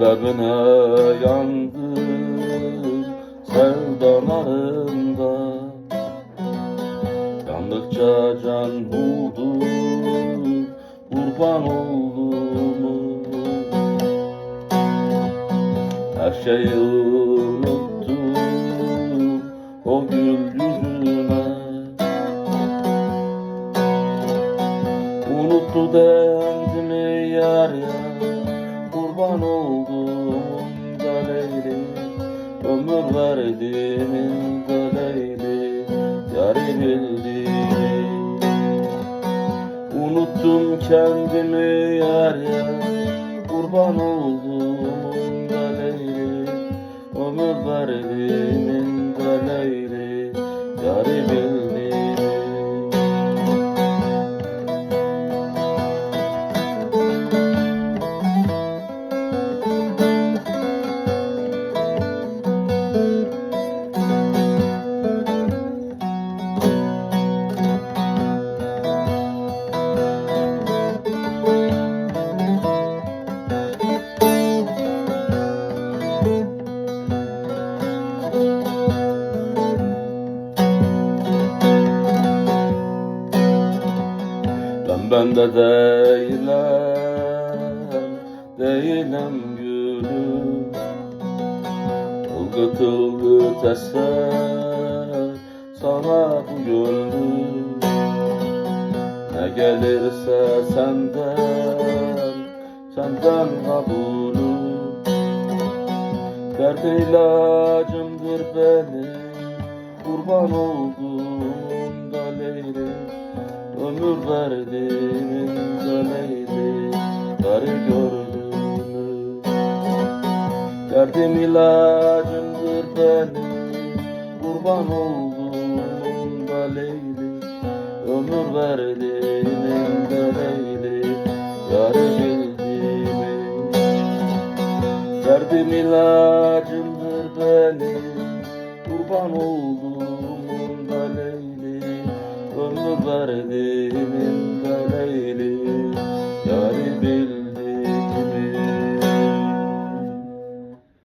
Sebebine yandım sevdalarında Yandıkça can buldu kurban oldum. Her şeyi unuttum o gül yüzüne Unuttu dendimi yar yar kurban oldum. De Leyli Yari bildiğini Unuttum kendimi yar ya Kurban oldum Ben bende değilim, değilim gülüm. Ilgıt ılgıt eser sana bu gönlüm Ne gelirse senden, senden kabulüm. Dert ilacımdır benim, kurban Leylim Verdiğimin döneydi Garı gördüğümü. Derdim ilacımdır benim Kurban olduğum da Leyli Ömür verdiğimin döneydi Garı bildiğimi Derdim ilacımdır benim Kurban olduğum